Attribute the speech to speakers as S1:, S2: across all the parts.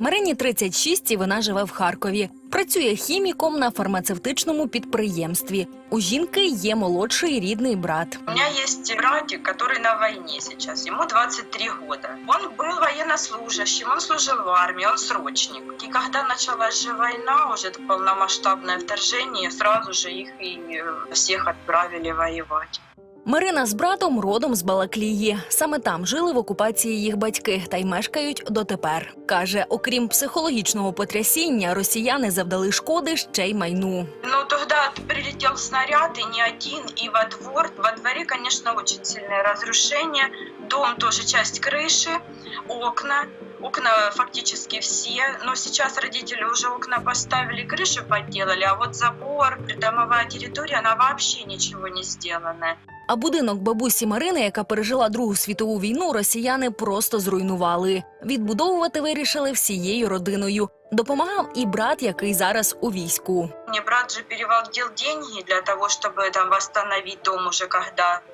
S1: Марині 36 і вона живе в Харкові. Працює хіміком на фармацевтичному підприємстві. У жінки є молодший рідний брат.
S2: У меня есть братик, который на войне сейчас. Ему 23 года. Он был военнослужащим, он служил в армии, он срочник. И когда началась же война, уже это полномасштабное вторжение, сразу же их и э, всех отправили воевать.
S1: Марина з братом родом з Балаклії. Саме там жили в окупації їх батьки та й мешкають дотепер. Каже, окрім психологічного потрясіння, росіяни завдали шкоди ще й майну.
S2: Ну, тогда прилетел снаряд, и не один, и во двор. Во дворе, конечно, очень сильное разрушение. Дом тоже часть крыши, окна Окна фактически все. Но сейчас родители уже окна поставили, крышу подделали, а вот забор, придомовая территория, она вообще ничего не сделана.
S1: А будинок бабусі Марини, яка пережила Другу світову війну, росіяни просто зруйнували. Відбудовувати вирішили всією родиною. Допомагав і брат, який зараз у війську.
S2: Мне брат же переводил деньги для того, чтобы там восстановить дом уже, когда э,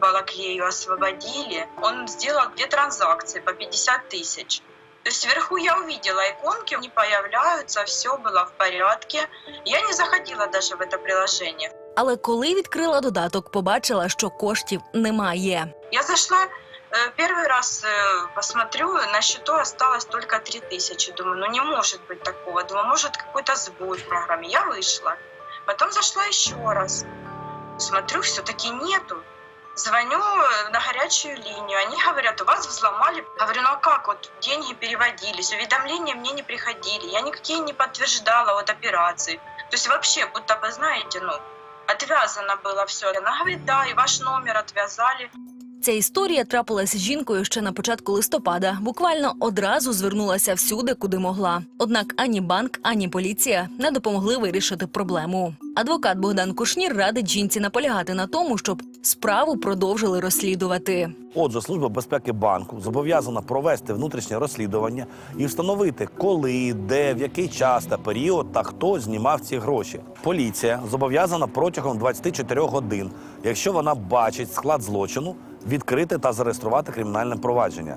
S2: Балаклею освободили. Он сделал две транзакции по 50 тысяч. То есть сверху я увидела иконки, не появляются, все было в порядке. Я не заходила даже в это приложение.
S1: Але коли відкрила додаток, побачила, що коштів немає.
S2: Я зашла э, первый раз э, посмотрю, на счету осталось только 3 тысячи. Думаю, ну не может быть такого. Думаю, может какой-то сбой в программе. Я вышла. Потом зашла еще раз. Смотрю, все-таки нету. Звоню э, на горячую линию. Они говорят, у вас взломали. Говорю, ну а как? Вот деньги переводились, уведомления мне не приходили. Я никакие не подтверждала вот операции. То есть вообще, будто бы, знаете, ну, отвязано было все. Она говорит, да, и ваш номер отвязали.
S1: Ця історія трапилася з жінкою ще на початку листопада. Буквально одразу звернулася всюди, куди могла. Однак ані банк, ані поліція не допомогли вирішити проблему. Адвокат Богдан Кушнір радить жінці наполягати на тому, щоб справу продовжили розслідувати.
S3: Отже, Служба безпеки банку зобов'язана провести внутрішнє розслідування і встановити, коли, де, в який час та період та хто знімав ці гроші. Поліція зобов'язана протягом 24 годин, якщо вона бачить склад злочину, відкрити та зареєструвати кримінальне провадження.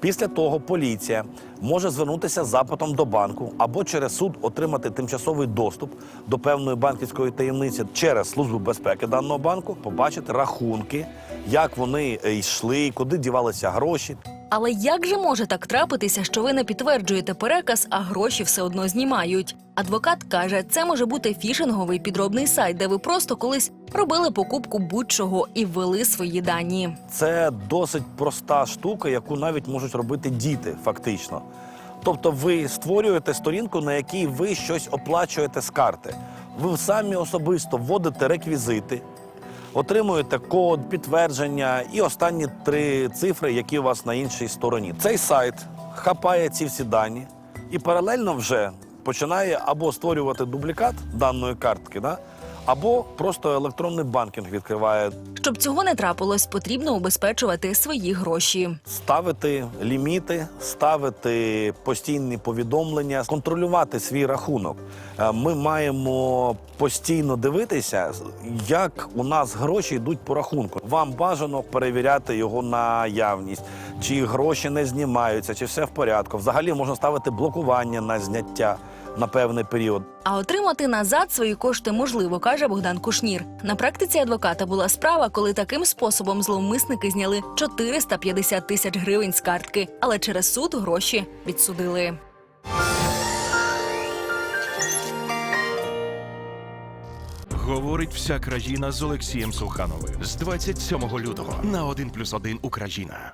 S3: Після того поліція може звернутися з запитом до банку або через суд отримати тимчасовий доступ до певної банківської таємниці через службу безпеки даного банку, побачити рахунки, як вони е, йшли, куди дівалися гроші.
S1: Але як же може так трапитися, що ви не підтверджуєте переказ, а гроші все одно знімають? Адвокат каже, це може бути фішинговий підробний сайт, де ви просто колись робили покупку будь-чого і ввели свої дані.
S3: Це досить проста штука, яку навіть можуть робити діти, фактично. Тобто, ви створюєте сторінку, на якій ви щось оплачуєте з карти. Ви самі особисто вводите реквізити, отримуєте код, підтвердження і останні три цифри, які у вас на іншій стороні. Цей сайт хапає ці всі дані і паралельно вже починає або створювати дублікат даної картки, да? Або просто електронний банкінг відкриває
S1: Щоб цього не трапилось, потрібно убезпечувати свої гроші.
S3: ставити ліміти, ставити постійні повідомлення, контролювати свій рахунок. Е, Ми маємо постійно дивитися, як у нас гроші йдуть по рахунку. Вам бажано перевіряти його наявність, чи гроші не знімаються, чи все в порядку. Взагалі можна ставити блокування на зняття на певний період.
S1: А отримати назад свої кошти можливо, каже Богдан Кушнір. На практиці адвоката була справа, коли таким способом зловмисники зняли 450 тисяч гривень з картки, але через суд гроші відсудили.
S4: Говорить вся країна з Олексієм Сухановим з 27 лютого на 1+,1 Україна.